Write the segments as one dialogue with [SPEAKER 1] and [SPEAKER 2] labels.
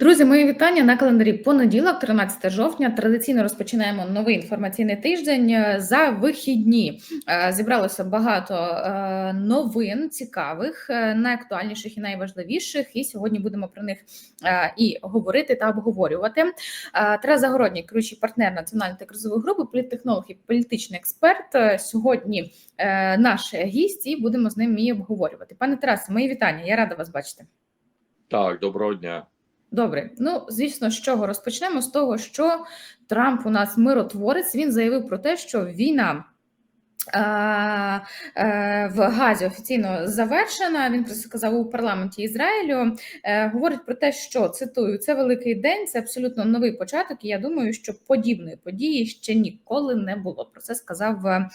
[SPEAKER 1] Друзі, мої вітання на календарі понеділок, 13 жовтня. Традиційно розпочинаємо новий інформаційний тиждень. За вихідні е, зібралося багато е, новин цікавих, е, найактуальніших і найважливіших. І сьогодні будемо про них е, і говорити та обговорювати. Е, Тарас Загородній, керуючий партнер національної та кризової групи, політтехнолог і політичний експерт. Е, Сьогодні е, наш гість, і будемо з ним і обговорювати. Пане Тарасе, мої вітання. Я рада вас бачити.
[SPEAKER 2] Так, доброго дня.
[SPEAKER 1] Добре, ну звісно, з чого розпочнемо з того, що Трамп у нас миротворець. Він заявив про те, що війна в Газі офіційно завершена. Він про сказав у парламенті Ізраїлю. Е, говорить про те, що цитую, це великий день, це абсолютно новий початок. І я думаю, що подібної події ще ніколи не було. Про це сказав е,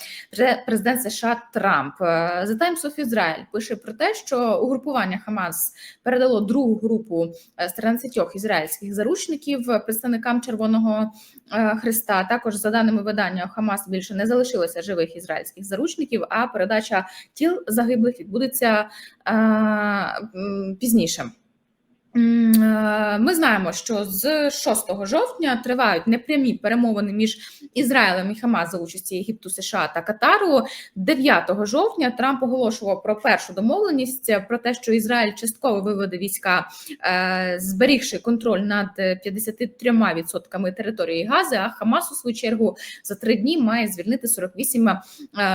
[SPEAKER 1] президент США Трамп. Е, The Times of Israel пише про те, що угрупування Хамас передало другу групу е, з 13 ізраїльських заручників е, представникам Червоного е, Христа. Також за даними видання, Хамас більше не залишилося живих ізраїльських заручників, а передача тіл загиблих відбудеться е, пізніше. Е, Ми знаємо, що з 6 жовтня тривають непрямі перемовини між Ізраїлем і Хамас за участі Єгипту, США та Катару. 9 жовтня Трамп оголошував про першу домовленість е, про те, що Ізраїль частково виведе війська, е, зберігши контроль над е, 53% території Гази. А Хамас у свою чергу за три дні має звільнити 48 е,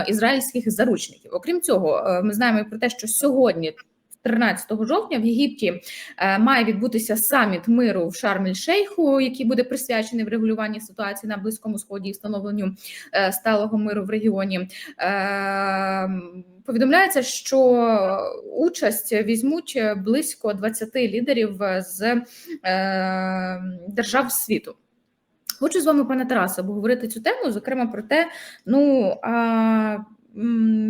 [SPEAKER 1] ізраїльських заручників. Окрім цього, ми знаємо про те, що сьогодні. 13 жовтня в Єгипті е, має відбутися саміт миру в Шарм-ель-Шейху, який буде присвячений врегулюванні ситуації на близькому сході і встановленню е, сталого миру в регіоні. Е, Повідомляється, що участь візьмуть близько 20 лідерів з держав світу. Хочу з вами, пане Тарасе, обговорити цю тему, зокрема про те, ну а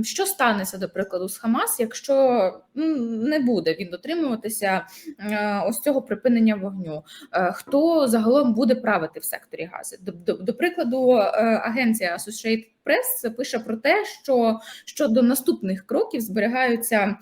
[SPEAKER 1] що станеться, до прикладу, з Хамас, якщо не буде він дотримуватися е, ось цього припинення вогню. Е, Хто загалом буде правити в секторі Гази? До прикладу, е, агенція Associated Press пише про те, що щодо наступних кроків зберігаються.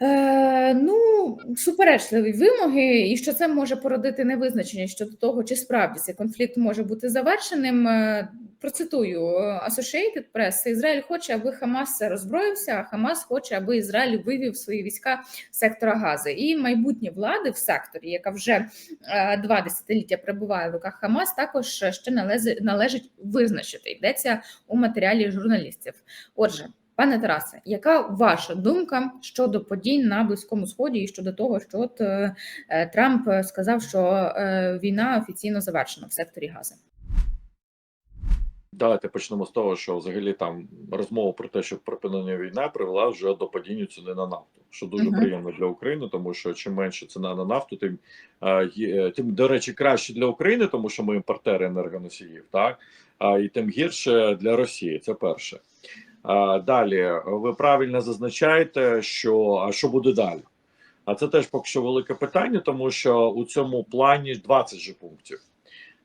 [SPEAKER 1] Е, ну, суперечливі вимоги, і що це може породити невизначеність щодо того, чи справді цей конфлікт може бути завершеним. Е, Процитую е, Associated Press, Ізраїль хоче, аби Хамас роззброївся, а Хамас хоче, аби Ізраїль вивів свої війська з сектора Гази. І майбутнє влади в секторі, яка вже е, два десятиліття перебуває в руках Хамас, також ще належить визначити. Йдеться у матеріалі журналістів. Отже. Пане Тарасе, яка ваша думка щодо подій на Близькому Сході і щодо того, що от е, е, Трамп сказав, що е, війна офіційно завершена в секторі Гази?
[SPEAKER 2] Давайте почнемо з того, що взагалі там розмова про те, що припинення війни привела вже до падіння ціни на нафту, що дуже
[SPEAKER 1] Мгм.
[SPEAKER 2] приємно для України, тому що чим менше ціна на нафту, тим тим до речі, краще для України, тому що ми імпортери енергоносіїв, так а і тим гірше для Росії. Це перше. Далі ви правильно зазначаєте, що а що буде далі? А це теж поки що велике питання, тому що у цьому плані 20 же пунктів.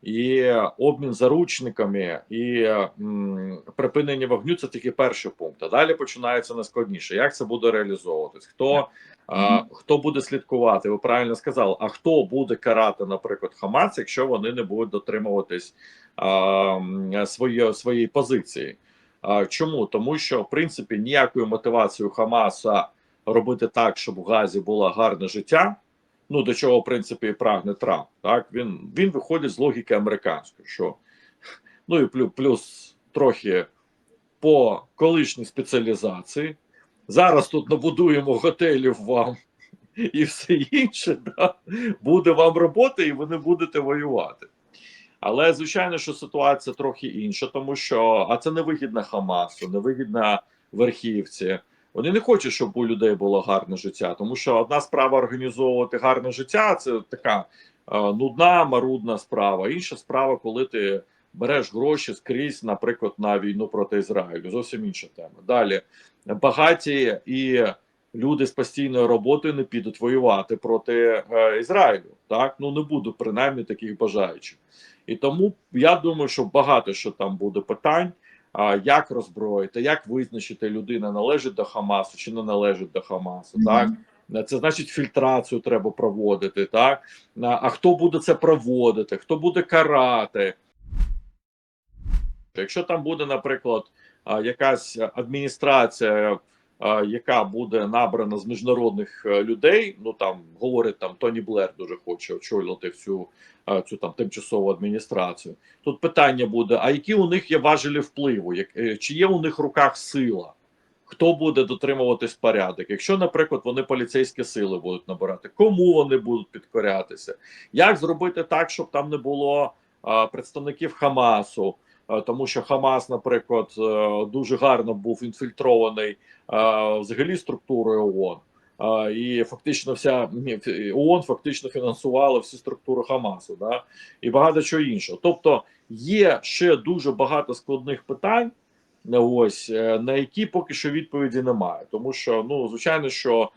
[SPEAKER 2] І обмін заручниками і м, припинення вогню це тільки перший пункт. А далі починається найскладніше. Як це буде реалізовуватись? Хто, а, хто буде слідкувати? Ви правильно сказали, а хто буде карати, наприклад, Хамас, якщо вони не будуть дотримуватись а, м, своєї, своєї позиції? Чому? Тому що в принципі ніякою мотивацією Хамаса робити так, щоб у Газі було гарне життя. Ну, до чого, в принципі, і прагне Трамп. Так він він виходить з логіки американської, що ну і плюс, плюс трохи по колишній спеціалізації. Зараз тут набудуємо готелів вам і все інше. Да? Буде вам робота, і ви не будете воювати. Але звичайно, що ситуація трохи інша, тому що а це невигідна Хамасу, невигідна верхівці. Вони не хочуть, щоб у людей було гарне життя, тому що одна справа організовувати гарне життя це така е, нудна, марудна справа. Інша справа, коли ти береш гроші скрізь, наприклад, на війну проти Ізраїлю. Зовсім інша тема. Далі багаті і люди з постійною роботою не підуть воювати проти е, Ізраїлю. Так ну не буде принаймні таких бажаючих. І тому я думаю, що багато що там буде питань. А як роззброїти, як визначити людина належить до Хамасу чи не належить до Хамасу, так Це значить фільтрацію треба проводити. Так а а хто буде це проводити? Хто буде карати? Якщо там буде, наприклад, якась адміністрація, яка буде набрана з міжнародних е, людей, ну там говорить там Тоні Блер дуже хоче очолювати всю цю там тимчасову адміністрацію. Тут питання буде: а які у них є важелі впливу? Як, е, чи є у них руках сила? Хто буде дотримуватись порядок? Якщо, наприклад, вони поліцейські сили будуть набирати, кому вони будуть підкорятися? Як зробити так, щоб там не було а, представників Хамасу? А, тому що Хамас, наприклад, е, дуже гарно був інфільтрований взагалі структурою ООН. І фактично вся ООН фактично фінансувала всі структури Хамасу, да? і багато чого іншого. Тобто є ще дуже багато складних питань. Ось е, на які поки що відповіді немає, тому що ну звичайно, що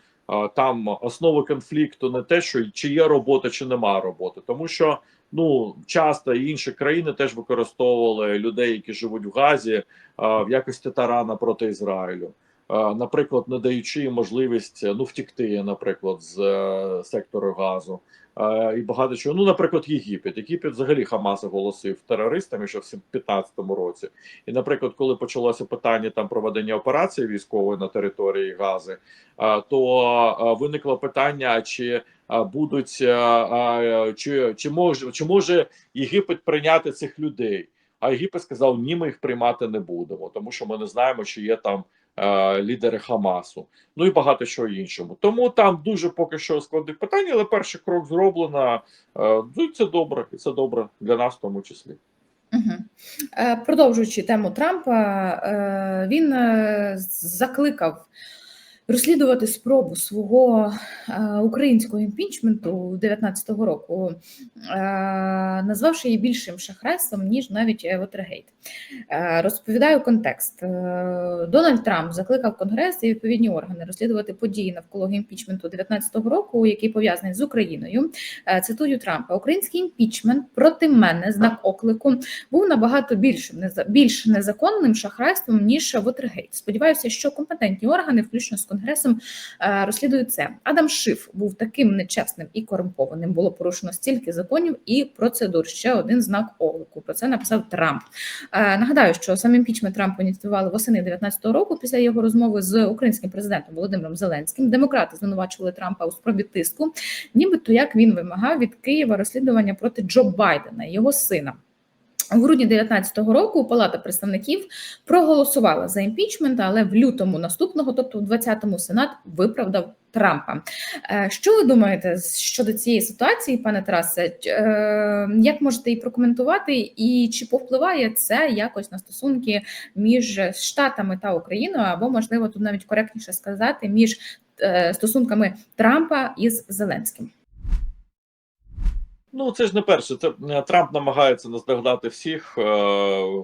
[SPEAKER 2] там основа конфлікту не те, що чи є робота, чи немає роботи, тому що ну часто інші країни теж використовували людей, які живуть в Газі, а, в якості тарана проти Ізраїлю. А, наприклад, не даючи їм можливість ну втікти, наприклад, з е, сектору газу. А, і багато чого. Ну, наприклад, Єгипет. Єгипет взагалі Хамас оголосив терористами ще в 2015 році. І, наприклад, коли почалося питання там проведення операції військової на території Гази, а, то а, виникло питання, чи будуть а, чи, чи може чи може Єгипет прийняти цих людей? А Єгипет сказав: ні, ми їх приймати не будемо, тому що ми не знаємо, чи є там е, лідери Хамасу, ну і багато чого іншого. Тому там дуже поки що складних питань, але перший крок зроблено. Е, це добре, і це добре для нас в тому числі.
[SPEAKER 1] Угу. Продовжуючи тему Трампа, е, він е, закликав розслідувати спробу свого е, українського імпічменту 19-го року, е, назвавши її більшим шахрайством, ніж навіть Вотергейт. Розповідаю контекст. Е, Дональд Трамп закликав Конгрес і відповідні органи розслідувати події навколо імпічменту 19-го року, який пов'язаний з Україною. Цитую Трампа: Український імпічмент проти мене знак оклику був набагато більшим більш незаконним шахрайством ніж Вотергейт. Сподіваюся, що компетентні органи, включно з конгресом, е, розслідують це. Адам Шиф був таким нечесним і корумпованим. Було порушено стільки законів і процедур. Ще один знак оклику. Про це написав Трамп. Е, Нагадаю, що сам імпічмент Трампа ініціювали восени 19-го року після його розмови з українським президентом Володимиром Зеленським. Демократи звинувачували Трампа у спробі тиску, нібито як він вимагав від Києва розслідування проти Джо Байдена, його сина. У грудні 2019 року Палата представників проголосувала за імпічмент, але в лютому наступного, тобто в 20-му Сенат виправдав Трампа. Е, Що ви думаєте щодо цієї ситуації, пане Тарасе? Е, Як можете її прокоментувати, і чи повпливає це якось на стосунки між Штатами та Україною, або можливо тут навіть коректніше сказати між е, стосунками Трампа із Зеленським?
[SPEAKER 2] Ну, це ж не перше. Це е, Трамп намагається наздогнати всіх, е,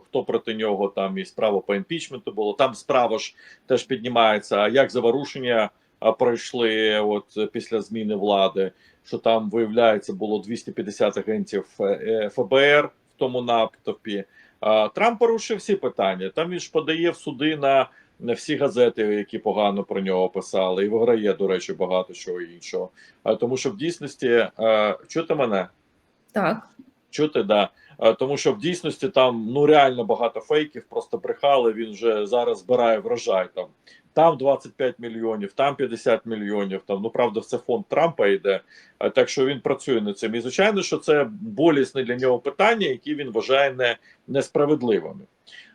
[SPEAKER 2] хто проти нього там і справа по імпічменту було. Там справа ж теж піднімається. А як заворушення пройшли от після зміни влади? Що там виявляється було 250 агентів е, ФБР в тому натовпі. Трамп порушив всі питання. Там він ж подає в суди на, на всі газети, які погано про нього писали, і виграє, до речі, багато чого іншого. Тому, що в дійсності чути мене.
[SPEAKER 1] Так.
[SPEAKER 2] Чути, да. Е, Тому що в дійсності там ну реально багато фейків, просто брехали. Він вже зараз збирає врожай там. Там 25 мільйонів, там 50 мільйонів. Там ну правда, це фонд Трампа йде. Е, Так що він працює над цим. І звичайно, що це болісне для нього питання, які він вважає не, несправедливими.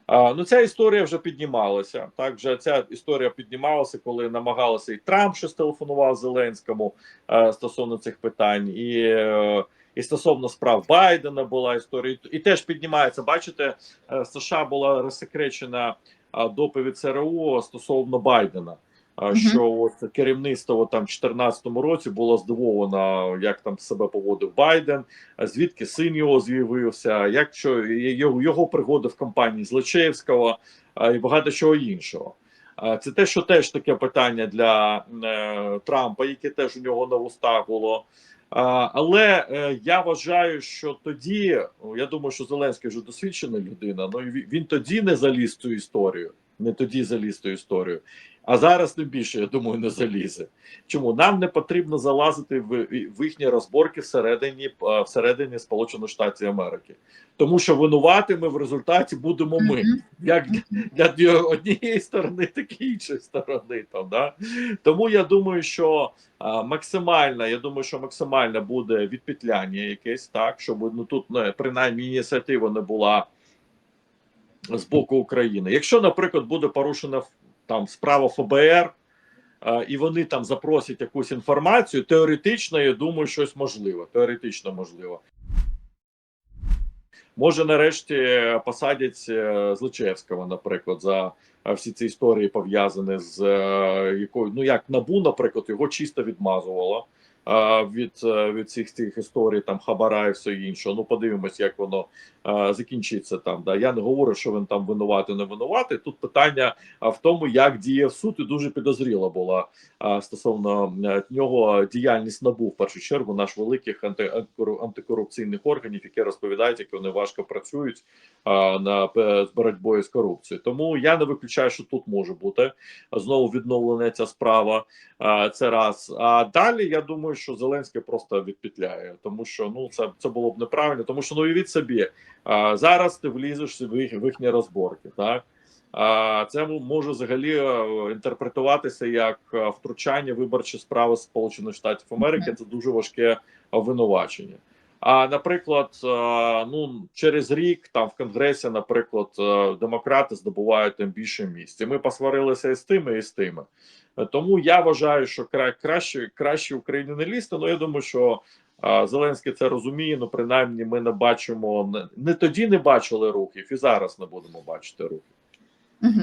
[SPEAKER 2] А, ну ця історія вже піднімалася. Так, вже ця історія піднімалася, коли намагалися і Трамп щось телефонував Зеленському е, стосовно цих питань, і, е, і стосовно справ Байдена була історія, і теж піднімається. Бачите, е, США була розсекречена е, доповідь ЦРУ стосовно Байдена.
[SPEAKER 1] Мгм.
[SPEAKER 2] Що от керівництво там в 2014 році було здивовано, як там себе поводив Байден, звідки син його з'явився, як що його, його пригоди в кампанії Злочевського і багато чого іншого. Це те, що теж таке питання для е, Трампа, яке теж у нього на вустах було. Але е, я вважаю, що тоді ну, я думаю, що Зеленський вже досвідчена людина. Ну він, тоді не заліз цю історію, не тоді заліз цю історію. А зараз тим більше, я думаю, не залізе. Чому нам не потрібно залазити в, в їхні розборки всередині всередині Сполучених Штатів Америки, тому що винуватими в результаті будемо ми, як для, для однієї сторони, так і іншої сторони. Там да тому я думаю, що а, максимально, я думаю, що максимально буде відпетляння якесь так, щоб ну тут не принаймні ініціатива не була з боку України. Якщо, наприклад, буде порушена там справа ФБР, е, і вони там запросять якусь інформацію, теоретично, я думаю, щось можливо. Теоретично можливо. Може, нарешті посадять е, Злочевського, наприклад, за е, всі ці історії пов'язані з е, якою, ну як набу, наприклад, його чисто відмазувало е, від, е, від цих цих історій, там хабара і все інше. Ну, подивимось, як воно е, закінчиться там. Да. Я не говорю, що він там винуватий, не винуватий. Тут питання в тому, як діяв суд, і дуже підозріла була а, стосовно е, нього діяльність набу в першу чергу наш великих анти, антикору- антикорупційних органів, які розповідають, як вони важко працюють на з боротьбою з корупцією. Тому я не виключаю, що тут може бути знову відновлена ця справа. Це раз. А далі я думаю, що Зеленський просто відпетляє, тому що ну це, це було б неправильно, тому що ну уявіть собі, а, зараз ти влізеш в їх, в їхні розборки, так. А це може взагалі е, інтерпретуватися як е, втручання виборчі справи Сполучених Штатів Америки. Це дуже важке обвинувачення. А наприклад, е, ну через рік там в конгресі, наприклад, е, демократи здобувають там більше місць. І Ми посварилися і з тими, і з тими. Е, Тому я вважаю, що кра- краще краще Україні не лізти. Ну я думаю, що Зеленський це розуміє. Ну принаймні, ми не бачимо не тоді не бачили рухів, і зараз не будемо бачити рухів.
[SPEAKER 1] Угу.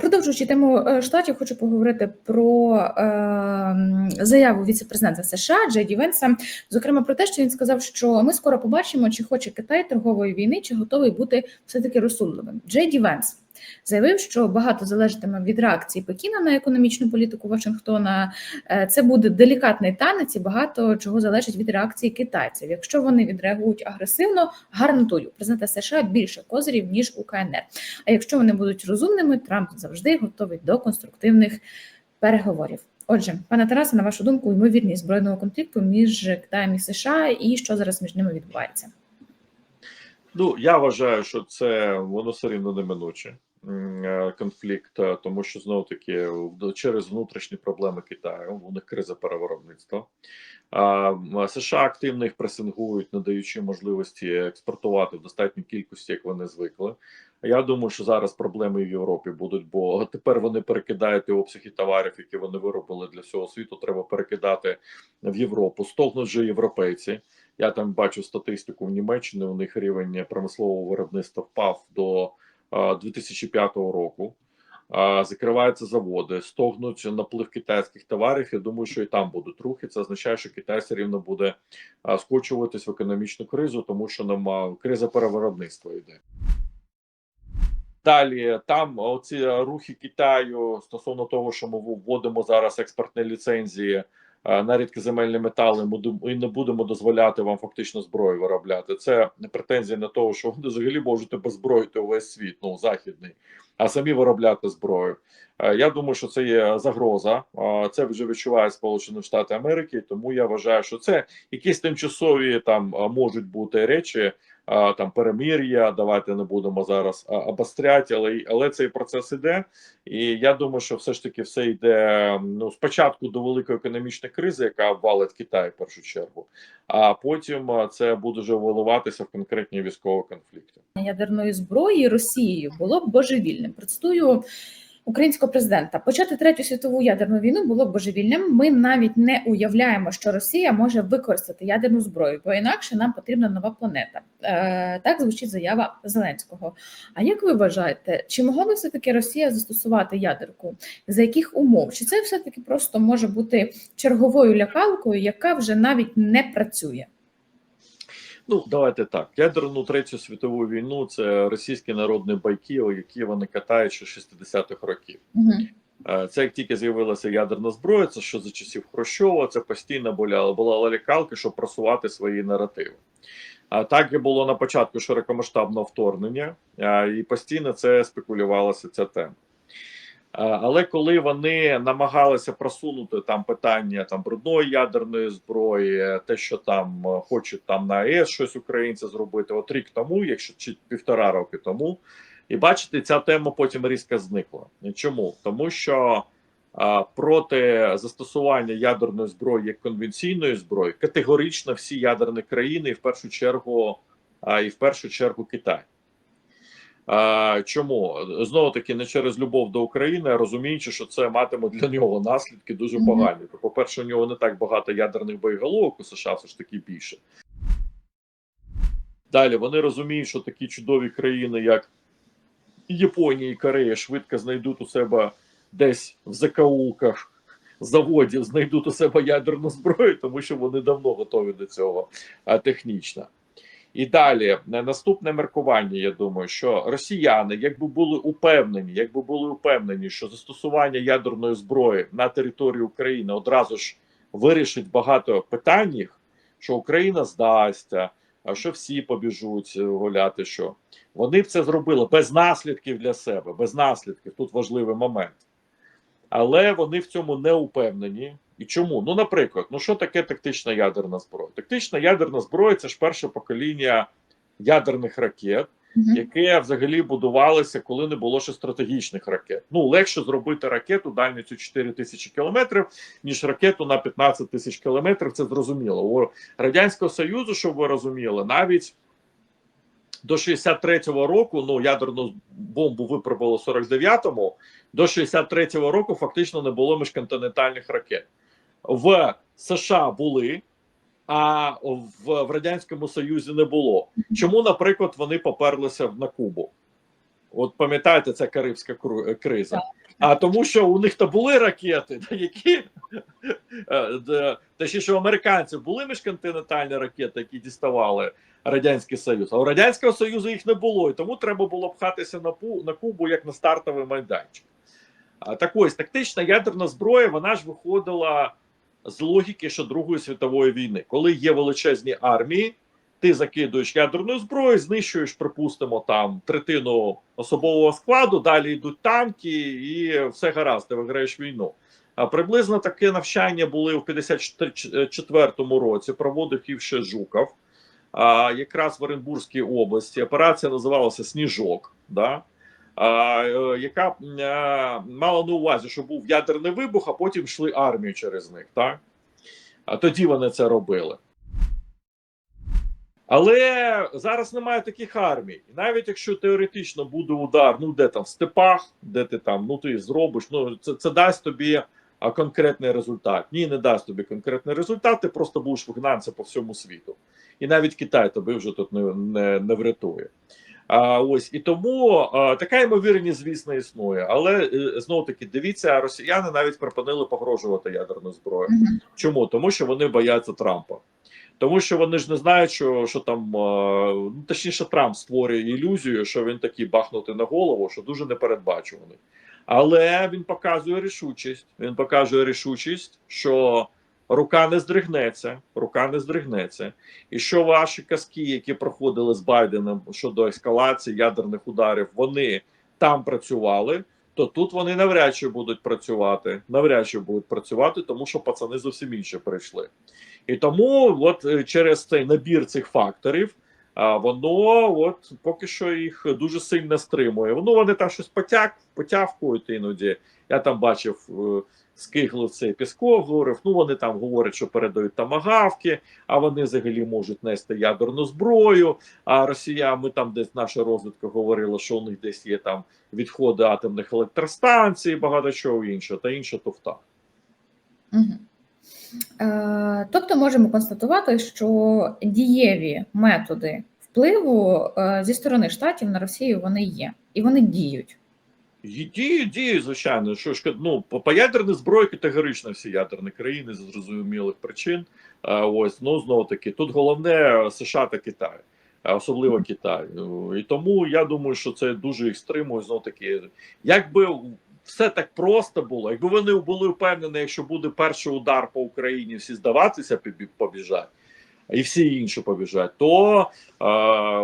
[SPEAKER 1] Продовжуючи тему е, штатів, хочу поговорити про е, заяву віце-президента США Джей Ді Венса, зокрема про те, що він сказав, що ми скоро побачимо, чи хоче Китай торгової війни, чи готовий бути все таки розсудливим. Джей Ді Венс заявив, що багато залежатиме від реакції Пекіна на економічну політику Вашингтона. Е, Це буде делікатний танець, і багато чого залежить від реакції китайців. Якщо вони відреагують агресивно, гарантую президента США більше козирів ніж у КНР. А якщо вони будуть розумними, Трамп завжди готовий до конструктивних переговорів. Отже, пане Тарасе, на вашу думку, ймовірність збройного конфлікту між Китаєм і США і що зараз між ними відбувається?
[SPEAKER 2] Ну я вважаю, що це воно все рівно неминуче конфлікт, е, тому що знову таки через внутрішні проблеми Китаю у них криза перевиробництва. США активно їх пресингують, надаючи можливості експортувати в достатній кількості, як вони звикли. Я думаю, що зараз проблеми в Європі будуть, бо тепер вони перекидають обсяги товарів, які вони виробили для всього світу. Треба перекидати в Європу. Стогнуть же європейці. Я там бачу статистику в Німеччині. У них рівень промислового виробництва впав до 2005 року. Закриваються заводи, стогнуть наплив китайських товарів. Я думаю, що і там будуть рухи. Це означає, що Китай все рівно буде а, скочуватись в економічну кризу, тому що нам криза перевиробництва йде. Далі там оці рухи Китаю стосовно того, що ми вводимо зараз експортні ліцензії е, на рідкоземельні метали, ми не будемо дозволяти вам фактично зброю виробляти. Це претензія на того, що ви взагалі можете беззброїти увесь світ, ну західний, а самі виробляти зброю. Я думаю, що це є загроза. Це вже відчуває Сполучені Штати Америки. Тому я вважаю, що це якісь тимчасові там можуть бути речі. Там перемир'я, давайте не будемо зараз обостряти, але але цей процес іде, і я думаю, що все ж таки все йде ну спочатку до великої економічної кризи, яка обвалить Китай в першу чергу, а потім це буде вже виливатися в конкретні військові конфлікти.
[SPEAKER 1] ядерної зброї Росією було б божевільним. Процитую українського президента. Почати третю світову ядерну війну було божевільним. Ми навіть не уявляємо, що Росія може використати ядерну зброю, бо інакше нам потрібна нова планета. Е, так звучить заява Зеленського. А як ви вважаєте, чи могла би все таки Росія застосувати ядерку? За яких умов? Чи це все таки просто може бути черговою лякалкою, яка вже навіть не працює?
[SPEAKER 2] Ну давайте так. Ядерну третю світову війну це російські народні байки, які вони катають ще 60-х років.
[SPEAKER 1] Угу.
[SPEAKER 2] Е, Це як тільки з'явилася ядерна зброя, це що за часів Хрущова, це постійно була, була лалікалка, щоб просувати свої наративи. А так і було на початку широкомасштабного вторгнення, і постійно це спекулювалася ця тема. А, Але коли вони намагалися просунути там питання там брудної ядерної зброї, те, що там е, хочуть там на АЕС щось українці зробити, от рік тому, якщо чи півтора роки тому, і бачите, ця тема потім різко зникла. Чому? Тому що а, проти застосування ядерної зброї як конвенційної зброї категорично всі ядерні країни, і в першу чергу, а, і в першу чергу Китай. А, Чому знову таки не через любов до України, а розуміючи, що це матиме для нього наслідки дуже погані. То, по-перше, у нього не так багато ядерних боєголовок у США, все ж таки більше. Далі вони розуміють, що такі чудові країни, як Японія і Корея, швидко знайдуть у себе десь в закаулках заводів, знайдуть у себе ядерну зброю, тому що вони давно готові до цього а, технічно. І далі наступне маркування. Я думаю, що росіяни, якби були упевнені, якби були упевнені, що застосування ядерної зброї на території України одразу ж вирішить багато питань, що Україна здасться, а що всі побіжуть е, гуляти. Що вони б це зробили без наслідків для себе, без наслідків. Тут важливий момент. Але вони в цьому не упевнені. І чому? Ну, наприклад, ну що таке тактична ядерна зброя? Тактична ядерна зброя це ж перше покоління ядерних ракет,
[SPEAKER 1] Мгм.
[SPEAKER 2] яке взагалі будувалося, коли не було ще стратегічних ракет. Ну легше зробити ракету дальністю 4 тисячі кілометрів, ніж ракету на 15 тисяч кілометрів. Це зрозуміло. У радянського союзу, щоб ви розуміли, навіть до 63-го року, ну ядерну бомбу випробували в 49-му, до 63-го року фактично не було міжконтинентальних ракет. В США були, а в, в Радянському Союзі не було. Чому, наприклад, вони поперлися в- на Кубу? От пам'ятаєте, це Карибська е, криза. А тому, що у них то були ракети, які е, точніше, у американців були міжконтинентальні ракети, які діставали Радянський Союз. А у Радянського Союзу їх не було, і тому треба було пхатися на Пу- на Кубу як на стартовий майданчик. Так ось тактична ядерна зброя, вона ж виходила з логіки ще Другої світової війни, коли є величезні армії, ти закидуєш ядерну зброю, знищуєш, припустимо, там третину особового складу, далі йдуть танки, і все гаразд, ти виграєш війну. А приблизно таке навчання були в 54-му році. Проводив їх ще Жуков, а, якраз в Оренбурзькій області. Операція називалася Сніжок. Да? Е, яка е, мала на увазі, що був ядерний вибух, а потім йшли армію через них. Так? А тоді вони це робили. Але зараз немає таких армій. І навіть якщо теоретично буде удар, ну де там в степах, де ти там, ну ти зробиш, ну це, це дасть тобі конкретний результат. Ні, не дасть тобі конкретний результат, ти просто будеш вигнатися по всьому світу. І навіть Китай тобі вже тут не, не, не врятує. А, ось і тому а, така ймовірність, звісно, існує. Але е, знову таки дивіться, росіяни навіть припинили погрожувати ядерною зброєю.
[SPEAKER 1] Мгм.
[SPEAKER 2] Чому? Тому що вони бояться Трампа. Тому що вони ж не знають, що, що там а, ну, точніше Трамп створює ілюзію, що він такий бахнутий на голову, що дуже непередбачуваний. Але він показує рішучість. Він показує рішучість, що рука не здригнеться, рука не здригнеться. І що ваші казки, які проходили з Байденом щодо ескалації ядерних ударів, вони там працювали, то тут вони навряд чи будуть працювати. Навряд чи будуть працювати, тому що пацани зовсім інше прийшли. І тому, от е, через цей набір цих факторів, воно от поки що їх дуже сильно стримує. Ну вони там щось потяг, потявкують іноді. Я там бачив. е, Скиглив цей Пісков говорив, ну вони там говорять, що передають тамагавки, а вони взагалі можуть нести ядерну зброю. А Росія, ми там десь наша розвідка говорила, що у них десь є там відходи атомних електростанцій, багато чого іншого, та інша туфта.
[SPEAKER 1] Мгм. Е, Тобто можемо констатувати, що дієві методи впливу е, зі сторони штатів на Росію вони є і вони діють.
[SPEAKER 2] Діють, діють, звичайно. Що ж ну по, ядерній зброї категорично всі ядерні країни з зрозумілих причин. Ось ну знову таки, тут головне США та Китай, особливо Китай. І тому я думаю, що це дуже їх стримує. Знов таки, якби все так просто було, якби вони були впевнені, якщо буде перший удар по Україні, всі здаватися побі- побіжать. І всі інші побіжать, то е,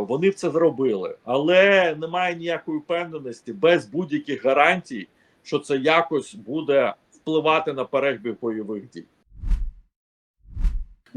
[SPEAKER 2] вони це зробили. Але немає ніякої впевненості без будь-яких гарантій, що це якось буде впливати на перебіг бойових дій.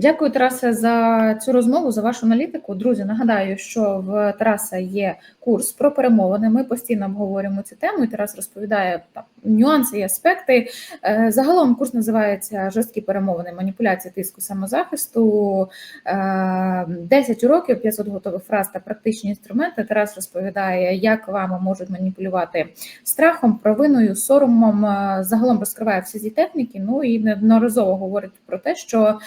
[SPEAKER 1] Дякую, Тарасе, за цю розмову, за вашу аналітику. Друзі, нагадаю, що в Тараса є курс про перемовини. Ми постійно обговорюємо цю тему, і Тарас розповідає там нюанси і аспекти. Е, Загалом курс називається Жорсткі перемовини, маніпуляція тиску самозахисту. Е, 10 уроків, 500 готових фраз та практичні інструменти. Тарас розповідає, як вами можуть маніпулювати страхом, провиною, соромом. Е, Загалом розкриває всі ці техніки. Ну і неодноразово говорить про те, що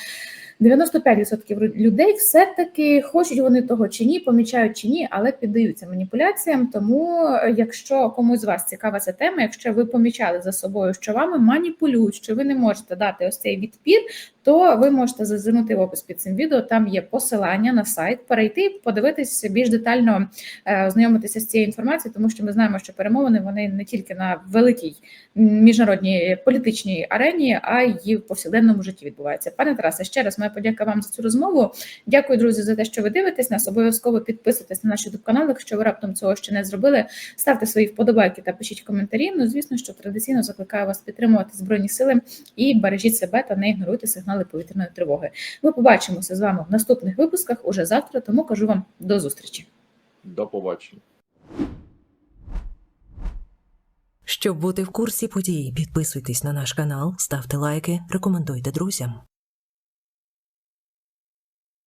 [SPEAKER 1] 95% людей все-таки хочуть вони того чи ні, помічають чи ні, але піддаються маніпуляціям. Тому, е, якщо комусь з вас цікава ця тема, якщо ви помічали за собою, що вами маніпулюють, що ви не можете дати ось цей відпір, то ви можете зазирнути в опис під цим відео. Там є посилання на сайт, перейти, подивитись більш детально, е, ознайомитися з цією інформацією, тому що ми знаємо, що перемовини вони не тільки на великій міжнародній політичній арені, а й в повсякденному житті відбуваються. Пане Тарасе, ще раз моя подяка вам за цю розмову. Дякую, друзі, за те, що ви дивитесь нас. Обов'язково підписуйтесь на наш youtube канал. Якщо ви раптом цього ще не зробили, ставте свої вподобайки та пишіть коментарі. Ну, звісно, що традиційно закликаю вас підтримувати збройні сили і бережіть себе та не ігноруйте сигнали повітряної тривоги. Ми побачимося з вами в наступних випусках уже завтра. Тому кажу вам до зустрічі.
[SPEAKER 2] До побачення.
[SPEAKER 3] Щоб бути в курсі подій, підписуйтесь на наш канал, ставте лайки, рекомендуйте друзям.